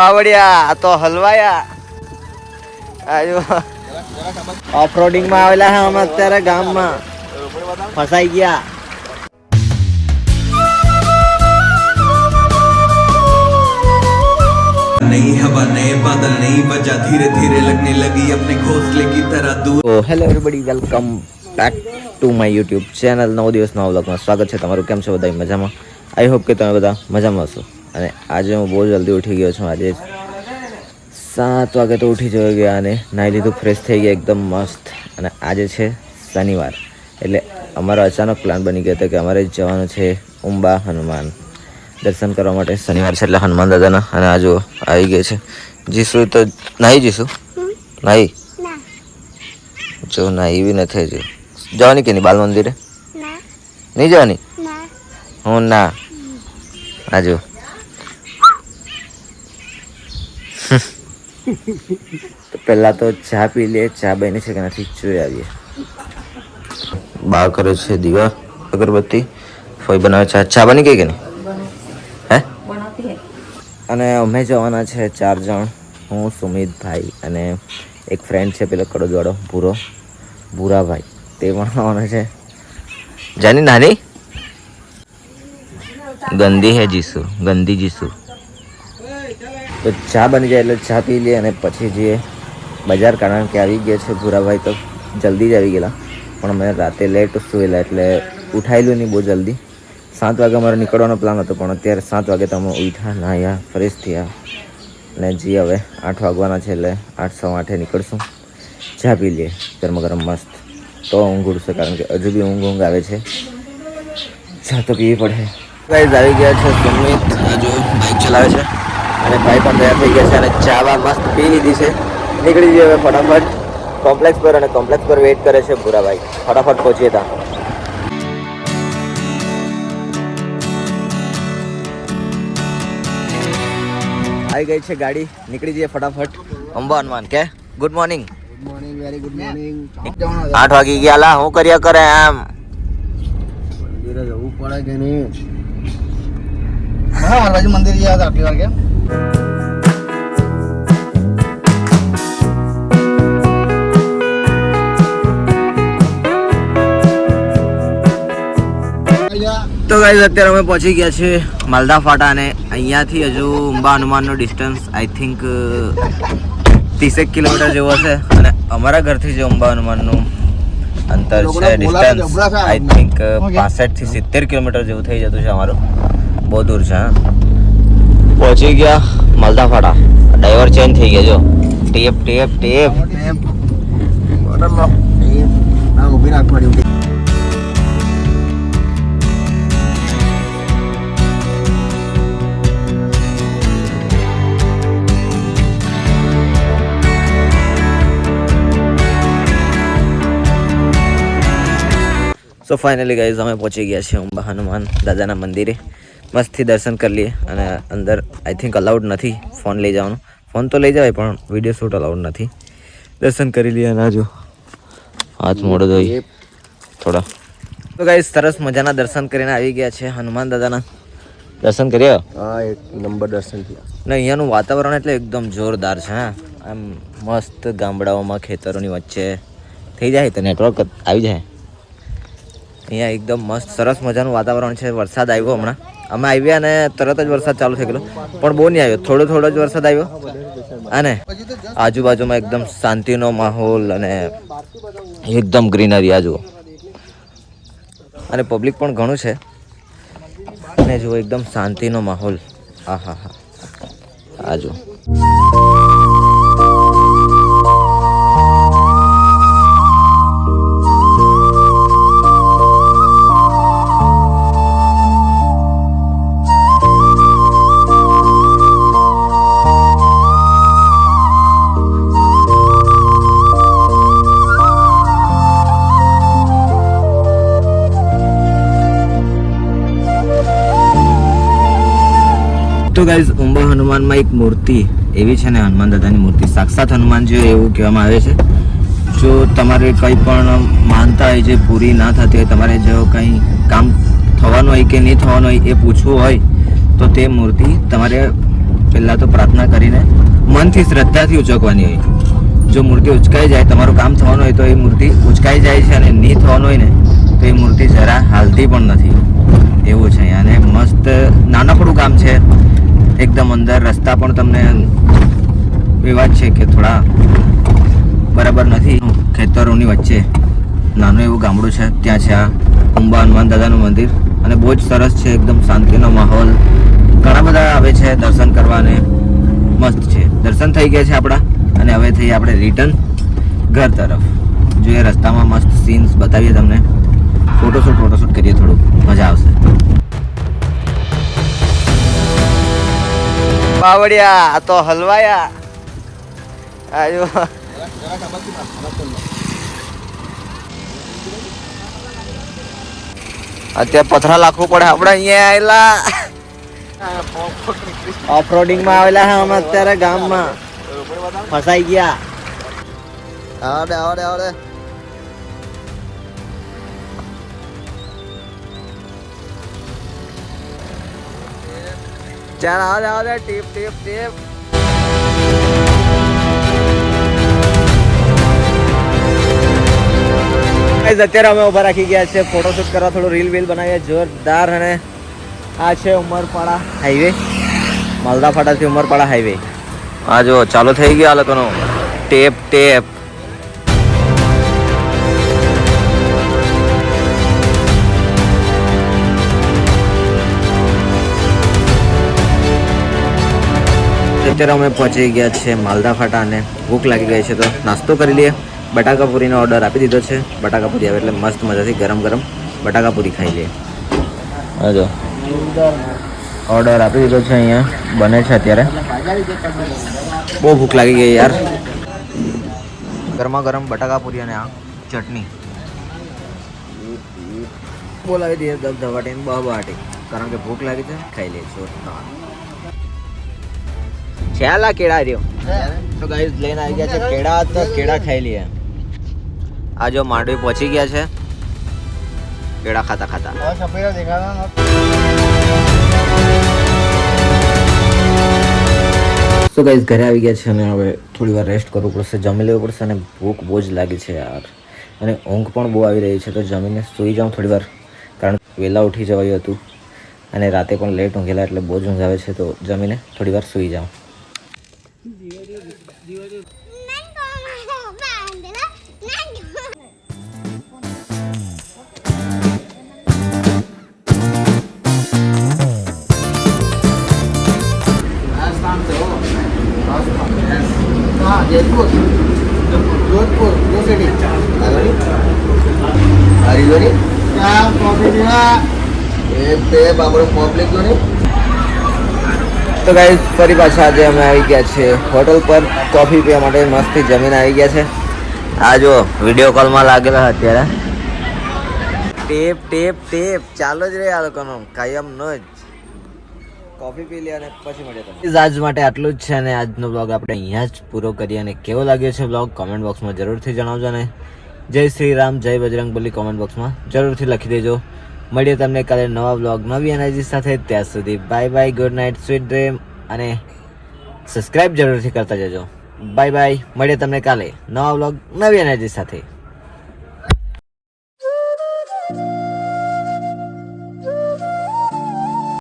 પાવડિયા આ તો હલવાયા આજો ઓફરોડિંગ માં આવેલા છે અમે અત્યારે ગામમાં ફસાઈ ગયા नई हवा नए बादल नई वजह धीरे धीरे लगने लगी अपने घोंसले की तरह दूर તો hello everybody welcome back to my YouTube channel નવ દિવસ નવા વ્લોગમાં સ્વાગત છે તમારું કેમ છો બધા મજામાં આઈ હોપ કે તમે બધા મજામાં હશો અને આજે હું બહુ જલ્દી ઉઠી ગયો છું. આજે સાત વાગે તો ઉઠી જઈ ગયા અને નાહી લીધું ફ્રેશ થઈ ગયા એકદમ મસ્ત. અને આજે છે શનિવાર. એટલે અમારો અચાનક પ્લાન બની ગયો હતો કે અમારે જવાનું છે ઉંબા હનુમાન. દર્શન કરવા માટે શનિવાર છે એટલે હનુમાન દાદાના. અને આ આવી ગયા છે. જીશું તો નાહી જીશું નાહી જો ના એવી નથી હજુ. જવાની કે નહીં બાલ મંદિરે? નહીં જવાની? હું ના. આજુ તો પહેલા તો ચા પી લે ચા બની છે કે નથી જોઈ આવીએ. બા કરે છે દીવા અગરબત્તી. ફોઈ બનાવે ચા ચા બની ગઈ કે નહીં? હે? અને અમે જવાના છે ચાર જણ. હું સુમિતભાઈ અને એક ફ્રેન્ડ છે પેલો કડોદવાળો ભૂરો. ભૂરાભાઈ. તે પણ આવવાનો છે. જાની નાની? ગંદી હે જીસુ ગંદી જીસુ. તો ચા બની જાય એટલે ચા પી લઈએ અને પછી જઈએ બજાર કારણ કે આવી ગયા છે ભૂરાભાઈ તો જલ્દી જ આવી ગયેલા. પણ અમે રાતે લેટ સુયેલા એટલે ઉઠાયેલું નહીં બહુ જલ્દી. સાત વાગે અમારો નીકળવાનો પ્લાન હતો, પણ અત્યારે સાત વાગે તો અમે ઉઠ્યા, નાહ્યા ફ્રેશ થયા. અને જી હવે આઠ વાગવાના છે એટલે આઠ સવા આઠે નીકળશું. ચા પી લઈએ ગરમ ગરમ મસ્ત. તો ઊંઘ ઉડશે કારણ કે હજુ બી ઊંઘ ઊંઘ આવે છે. ચા તો પીવી પડે. ગાઈઝ આવી ગયા છે સુમિત હજુ બાઇક ચલાવે છે. અને ભાઈ પણ તૈયાર થઈ ગયા છે અને ચાવા મસ્ત પી લીધી છે. નીકળી જઈએ હવે ફટાફટ. કોમ્પ્લેક્સ પર અને કોમ્પ્લેક્સ પર વેઇટ કરે છે ભૂરાભાઈ. ફટાફટ પહોંચીએ ત્યાં. આવી ગઈ છે ગાડી. નીકળી જઈએ ફટાફટ. અંબા હનુમાન કે ગુડ મોર્નિંગ આઠ વાગી ગયા લા હું કર્યા કરે એમ? મંદિરે જવું પડે કે નહીં? મંદિર ગયા હતા આટલી વાર કેમ? તો ગાઈઝ અત્યારે અમે પહોંચી ગયા છે માલદા ફાટા અને અહીંયાથી હજુ અંબા હનુમાનનો ડિસ્ટન્સ આઈ થિંક ત્રીસેક કિલોમીટર જેવો હશે. અને અમારા ઘરથી જે અંબા હનુમાનનું અંતર છે ડિસ્ટન્સ આઈ થિંક પાસઠથી સિત્તેર કિલોમીટર જેવું થઈ જતું છે અમારું. બહુ દૂર છે હા. પહોંચી ગયા મલદા ફાટા ડ્રાઈવર ચેન્જ થઈ ગયા, જો. Tap tap tap. રાખવાની સો ફાઇનલી ગાઈઝ અમે પહોંચી ગયા છીએ અંબા હનુમાન દાદાના મંદિરે. મસ્તથી દર્શન કરી લઈએ અને અંદર આઈ થિંક અલાઉડ નથી ફોન લઈ જવાનો. ફોન તો લઈ જવાય પણ વીડિયો શૂટ અલાઉડ નથી. દર્શન કરી લઈએ અને જો હાથ મોડો ધોઈ. થોડા. તો ગાઈ સરસ મજાના દર્શન કરીને આવી ગયા છે હનુમાન દાદાના. દર્શન કર્યા? હા એક નંબર દર્શન થયા. ને અહીંયાનું વાતાવરણ એટલે એકદમ જોરદાર છે હા. આમ મસ્ત ગામડાઓમાં ખેતરોની વચ્ચે. થઈ જાય તો નેટવર્ક આવી જાય. અહીંયા એકદમ મસ્ત સરસ મજાનું વાતાવરણ છે. વરસાદ આવ્યો હમણાં. અમે આવ્યા અને તરત જ વરસાદ ચાલુ થઈ ગયેલો. પણ બહુ નહીં આવ્યો. થોડો થોડો જ વરસાદ આવ્યો. અને આજુબાજુમાં એકદમ શાંતિનો માહોલ અને એકદમ ગ્રીનરી આ જુઓ. અને પબ્લિક પણ ઘણું છે. અને જુઓ, એકદમ શાંતિનો માહોલ. આ હા હા. આ જુઓ. તો ગાઈઝ ઉંબા હનુમાનમાં એક મૂર્તિ એવી છે ને, હનુમાન દાદાની મૂર્તિ. સાક્ષાત હનુમાન છે એવું કહેવામાં આવે છે. જો તમારે કંઈ પણ માનતા હોય, જે પૂરી ના થતી હોય, તમારે જો કંઈ કામ થવાનું હોય કે નહીં થવાનું હોય, એ પૂછવું હોય, તો તે મૂર્તિ તમારે પહેલાં તો પ્રાર્થના કરીને મનથી શ્રદ્ધાથી ઉચકવાની હોય. જો મૂર્તિ ઉચકાઈ જાય, તમારું કામ થવાનું હોય, તો એ મૂર્તિ ઉચકાઈ જાય છે અને નહીં થવાનું હોય ને, તો એ મૂર્તિ જરા હાલતી પણ નથી. એવું છે અને મસ્ત નાનકડું કામ છે. એકદમ અંદર રસ્તા પણ તમને એવા જ છે કે થોડા બરાબર નથી. ખેતરોની વચ્ચે નાનું એવું ગામડું છે. ત્યાં છે આ અંબા હનુમાન દાદાનું મંદિર. અને બહુ જ સરસ છે. એકદમ શાંતિનો માહોલ. ઘણા બધા આવે છે દર્શન કરવાને. મસ્ત છે. દર્શન થઈ ગયા છે આપણા. અને હવે થઈ આપણે રિટર્ન ઘર તરફ. જોઈએ રસ્તામાં મસ્ત સીન્સ બતાવીએ તમને. ફોટોશૂટ ફોટોશૂટ કરીએ થોડું મજા આવશે. બાવડિયા આ તો હલવાયા. આયો. અત્યારે પથરા લાખવું પડે. આપણે અહીંયા આવેલા. ઓફરોડિંગમાં આવેલા હા અમે અત્યારે ગામમાં. ફસાઈ ગયા. આવડે આવડે આવડે. ચાલ આવે આવે ટીપ ટીપ ટીપ. અત્યારે અમે ઊભા રાખી ગયા છે. ફોટોશૂટ કરવા થોડું રીલ વીલ બનાવીએ. જોરદાર અને આ છે ઉમરપાડા હાઈવે માલદા ફાટાથી ઉમરપાડા હાઈવે આ જો ચાલુ થઈ ગયા લોકોનો. ટેપ ટેપ અત્યારે અમે પહોંચી ગયા છે માલદા ફાટા અને ભૂખ લાગી ગઈ છે તો નાસ્તો કરી લઈએ. બટાકાપુરીનો ઓર્ડર આપી દીધો છે. બટાકાપુરી આવે એટલે મસ્ત મજાથી ગરમ ગરમ બટાકાપુરી ખાઈ લઈએ. હજો ઓર્ડર આપી દીધો છે અહીંયા. બને છે અત્યારે. બહુ ભૂખ લાગી ગઈ યાર. ગરમા ગરમ બટાકાપુરી અને આ ચટણી. બોલાવી દઈએ ને બહાટી કારણ કે ભૂખ લાગી છે, ખાઈ લઈએ. જોરદાર છેલ્લા કેળા રહ્યો. તો ગાઈસ લઈને આવી ગયા છે. કેળા તો કેળા ખાઈ લઈએ. આ જો માંડવી પહોંચી ગયા છે. કેળા ખાતા ખાતા. સો ગાઈસ ઘરે આવી ગયા છે અને હવે થોડી વાર રેસ્ટ કરવું પડશે. જમી લેવું પડશે અને ભૂખ બહુ જ લાગી છે યાર. અને ઊંઘ પણ બહુ આવી રહી છે. તો જમીને સૂઈ જાઉં થોડી વાર. કારણ વહેલા ઉઠી જવાયું હતું. અને રાતે પણ લેટ ઊંઘેલા એટલે બહુ જ ઊંઘ આવે છે. તો જમીને થોડી વાર સૂઈ જાઉં. હરિદ્વારી ત્યાં કોફી પીવા. એ તે પબ્લિક ગાઈસ ફરી પાછા આજે અમે આવી ગયા છે હોટલ પર. કોફી પીવા માટે મસ્તી જમીન આવી ગયા છે. આ જો વીડિયો કોલમાં લાગેલા અત્યારે. Tap tap tap. ચાલો જ રહે આ લોકોનો. કાયમ નો જ. કોફી પી લે અને પછી મળીએ તમને. આજ માટે આટલું જ છે અને આજનો બ્લોગ આપણે અહીંયા જ પૂરો કરીએ. અને કેવો લાગ્યો છે બ્લોગ કોમેન્ટ બોક્સમાં જરૂરથી જણાવજો ને. જય શ્રી રામ, જય બજરંગ બલી કોમેન્ટ બોક્સમાં જરૂરથી લખી દેજો. મળીએ તમને કાલે નવા બ્લોગ નવી એનર્જી સાથે ત્યાં સુધી bye bye good night sweet dream અને સબસ્ક્રાઈબ જરૂરથી કરતા જજો. બાય બાય મળીએ તમને કાલે નવા બ્લોગ નવી એનર્જી સાથે.